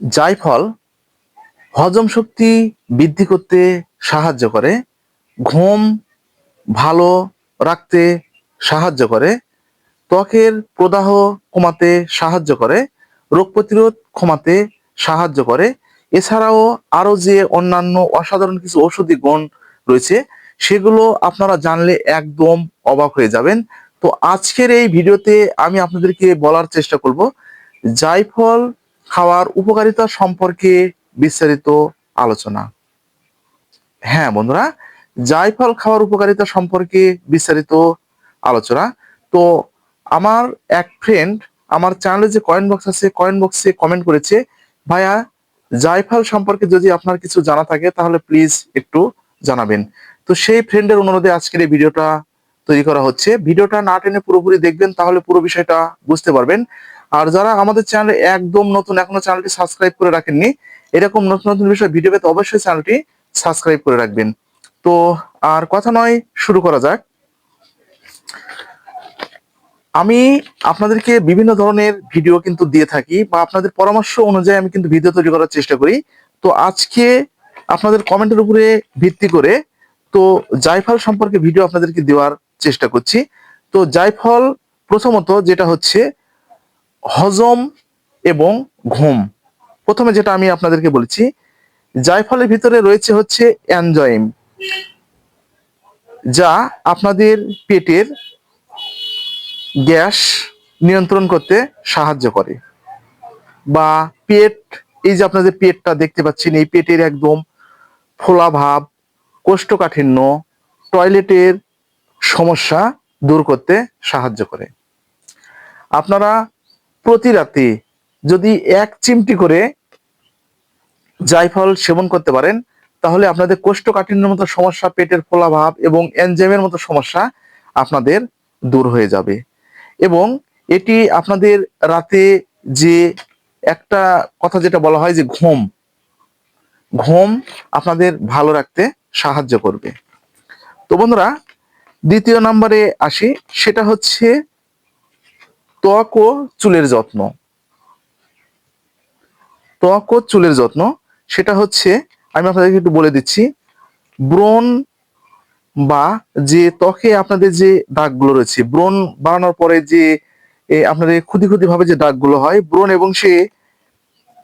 জায়ফল হজম শক্তি বৃদ্ধি করতে সাহায্য করে, ঘুম ভালো রাখতে সাহায্য করে, ত্বকের প্রদাহ কমাতে সাহায্য করে, রোগ প্রতিরোধ কমাতে সাহায্য করে। এছাড়াও আরও যে অন্যান্য অসাধারণ কিছু ঔষধি গুণ রয়েছে, সেগুলো আপনারা জানলে একদম অবাক হয়ে যাবেন। তো আজকের এই ভিডিওতে আমি আপনাদেরকে বলার চেষ্টা করব জায়ফল খাওয়ার উপকারিতা সম্পর্কে বিস্তারিত আলোচনা। হ্যাঁ বন্ধুরা, জায়ফল খাওয়ার উপকারিতা সম্পর্কে বিস্তারিত আলোচনা। তো আমার এক ফ্রেন্ড আমার চ্যানেলে যে কয়েন বক্স আছে কয়েন বক্সে কমেন্ট করেছে, ভাইয়া, জায়ফল সম্পর্কে যদি আপনার কিছু জানা থাকে, তাহলে প্লিজ একটু জানাবেন। তো সেই ফ্রেন্ডের অনুরোধে আজকের এই ভিডিওটা তৈরি করা হচ্ছে। ভিডিওটা না টেনে পুরোপুরি দেখবেন, তাহলে পুরো বিষয়টা বুঝতে পারবেন। আর যারা আমাদের চ্যানেলে একদম নতুন, এখনও চ্যানেলটি সাবস্ক্রাইব করে রাখেননি, এরকম নতুন নতুন বিষয় ভিডিও পেতে অবশ্যই চ্যানেলটি সাবস্ক্রাইব করে রাখবেন। তো আর কথা নয়, শুরু করা যাক। আমি আপনাদেরকে বিভিন্ন ধরনের ভিডিও কিন্তু দিয়ে থাকি বা আপনাদের পরামর্শ অনুযায়ী আমি কিন্তু ভিডিও তৈরি করার চেষ্টা করি। তো আজকে আপনাদের কমেন্টের উপরে ভিত্তি করে তো জায়ফল সম্পর্কে ভিডিও আপনাদেরকে দেওয়ার চেষ্টা করছি। তো জায়ফল প্রথমত যেটা হচ্ছে হজম এবং ঘুম। প্রথমে যেটা আমি আপনাদেরকে বলেছি, জায়ফলের ভিতরে রয়েছে হচ্ছে অ্যানজয়েম যা আপনাদের পেটের গ্যাস নিয়ন্ত্রণ করতে সাহায্য করে। বা পেট, এই যে আপনাদের পেটটা দেখতে পাচ্ছেন, এই পেটের একদম ফোলা ভাব, কোষ্ঠকাঠিন্য, টয়লেটের সমস্যা দূর করতে সাহায্য করে। আপনারা প্রতি রাতে যদি এক চিমটি করে জায়ফল সেবন করতে পারেন, তাহলে আপনাদের কোষ্ঠকাঠিন্যের মতো সমস্যা, পেটের ফোলা ভাব এবং এনজাইমের মতো সমস্যা আপনাদের দূর হয়ে যাবে। এবং এটি আপনাদের রাতে যে একটা কথা যেটা বলা হয় যে ঘুম ঘুম আপনাদের ভালো রাখতে সাহায্য করবে। তো বন্ধুরা, দ্বিতীয় নম্বরে আসি, সেটা হচ্ছে ত্বক ও চুলের যত্ন। ত্বক ও চুলের যত্ন। সেটা হচ্ছে, আমি আপনাদেরকে একটু বলে দিচ্ছি, ব্রণ বা যে ত্বকে আপনাদের যে দাগগুলো রয়েছে, ব্রণ বাড়ানোর পরে যে আপনাদের ক্ষুদি ক্ষুদি ভাবে যে দাগগুলো হয়, ব্রণ এবং সে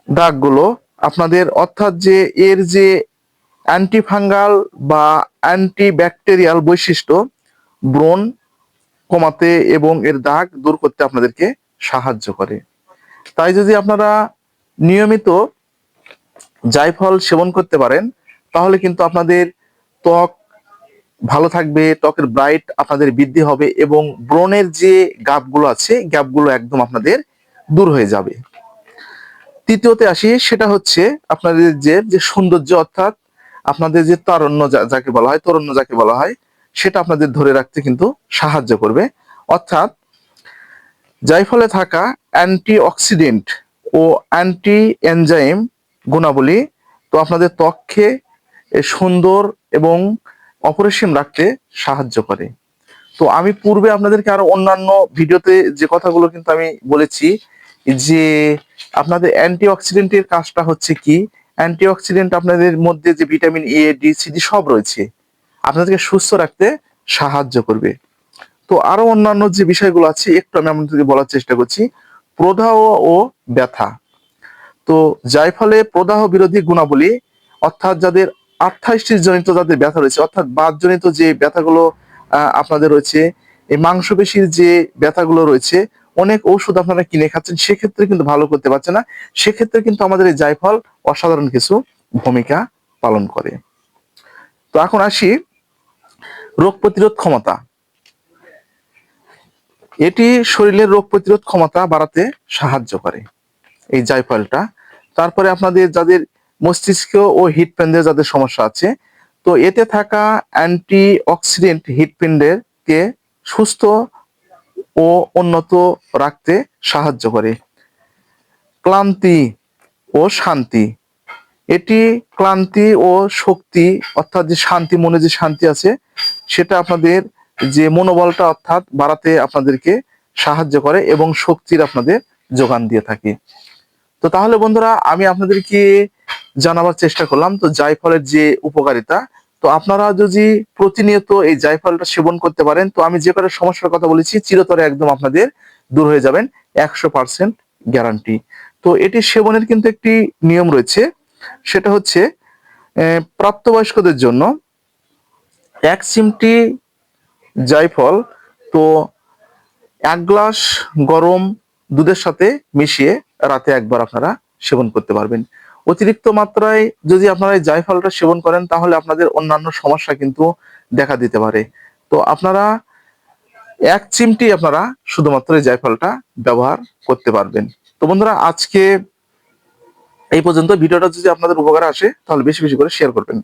দাগগুলো আপনাদের অর্থাৎ যে এর যে অ্যান্টিফাঙ্গাল বা অ্যান্টিব্যাকটেরিয়াল বৈশিষ্ট্য, ব্রণ কমাতে এবং এর দাগ দূর করতে আপনাদেরকে সাহায্য করে। তাই যদি আপনারা নিয়মিত জায়ফল সেবন করতে পারেন, তাহলে কিন্তু আপনাদের ত্বক ভালো থাকবে, ত্বকের ব্রাইট আপনাদের বৃদ্ধি হবে এবং ব্রণের যে গ্যাপগুলো আছে, গ্যাপগুলো একদম আপনাদের দূর হয়ে যাবে। তৃতীয়তে আসি, সেটা হচ্ছে আপনাদের যে যে সৌন্দর্য অর্থাৎ আপনাদের যে তারণ্য যাকে বলা হয়, তরণ্য যাকে বলা হয় সেটা আপনাদের ধরে রাখতে কিন্তু সাহায্য করবে। অর্থাৎ জায়ফলে থাকা অ্যান্টি অক্সিডেন্ট ও অ্যান্টি এনজাইম গুণাবলী, তো আপনাদের ত্বককে সুন্দর এবং অপরিসীম রাখতে সাহায্য করে। তো আমি পূর্বে আপনাদেরকে আরও অন্যান্য ভিডিওতে যে কথাগুলো কিন্তু আমি বলেছি যে আপনাদের অ্যান্টি অক্সিডেন্টের কাজটা হচ্ছে কি? অ্যান্টি অক্সিডেন্ট আপনাদের মধ্যে যে vitamin A D C D সব রয়েছে। আপনাদেরকে সুস্থ রাখতে সাহায্য করবে। তো আরও অন্যান্য যে বিষয়গুলো আছে, একটু আমি আপনাদেরকে বলার চেষ্টা করছি। প্রদাহ ও ব্যথা। তো জায়ফলে প্রদাহ বিরোধী গুণাবলী, অর্থাৎ যাদের আর্থাইটিস জনিত যাদের ব্যথা রয়েছে, অর্থাৎ বাতজনিত যে ব্যথাগুলো আপনাদের রয়েছে, এই মাংসপেশির যে ব্যথাগুলো রয়েছে, অনেক ঔষধ আপনারা কিনে খাচ্ছেন, সেক্ষেত্রে কিন্তু ভালো করতে পারছে না। সেক্ষেত্রে কিন্তু আমাদের এই জায়ফল অসাধারণ কিছু ভূমিকা পালন করে। তো এখন আসি রোগ প্রতিরোধ ক্ষমতা। এটি শরীরের রোগ প্রতিরোধ ক্ষমতা বাড়াতে সাহায্য করে এই জায়ফলটা তারপরে আপনাদের যাদের মস্তিষ্ক ও হৃৎপিণ্ডের যাদের সমস্যা আছে, তো এতে থাকা অ্যান্টি অক্সিডেন্ট হৃৎপিণ্ডের কে সুস্থ ও উন্নত রাখতে সাহায্য করে। ক্লান্তি ও শান্তি। এটি ক্লান্তি ও শক্তি, অর্থাৎ যে শান্তি মনে যে শান্তি আছে সেটা আপনাদের যে মনোবলটা অর্থাৎ বাড়াতে আপনাদেরকে সাহায্য করে এবং শক্তির আপনাদের যোগান দিয়ে থাকে। তো তাহলে বন্ধুরা, আমি আপনাদেরকে জানাবার চেষ্টা করলাম, তো জায়ফলের যে উপকারিতা, তো আপনারা যদি প্রতিনিয়ত এই জায়ফলটা সেবন করতে পারেন, তো আমি যে কটা সমস্যার কথা বলেছি, চিরতরে একদম আপনাদের দূর হয়ে যাবেন, একশো পার্সেন্ট গ্যারান্টি। তো এটি সেবনের কিন্তু একটি নিয়ম রয়েছে, সেটা হচ্ছে প্রাপ্তবয়স্কদের জন্য এক চিমটি জায়ফল তো এক গ্লাস গরম দুধের সাথে মিশিয়ে রাতে একবার আপনারা সেবন করতে পারবেন। অতিরিক্ত মাত্রায় যদি আপনারা এই জায়ফলটা সেবন করেন, তাহলে আপনাদের অন্যান্য সমস্যা কিন্তু দেখা দিতে পারে। তো আপনারা এক চিমটি আপনারা শুধুমাত্র এই জায়ফলটা ব্যবহার করতে পারবেন। তো বন্ধুরা, আজকে এই পর্যন্ত। ভিডিওটা যদি আপনাদের উপকারে আসে, তাহলে বেশি বেশি করে শেয়ার করবেন।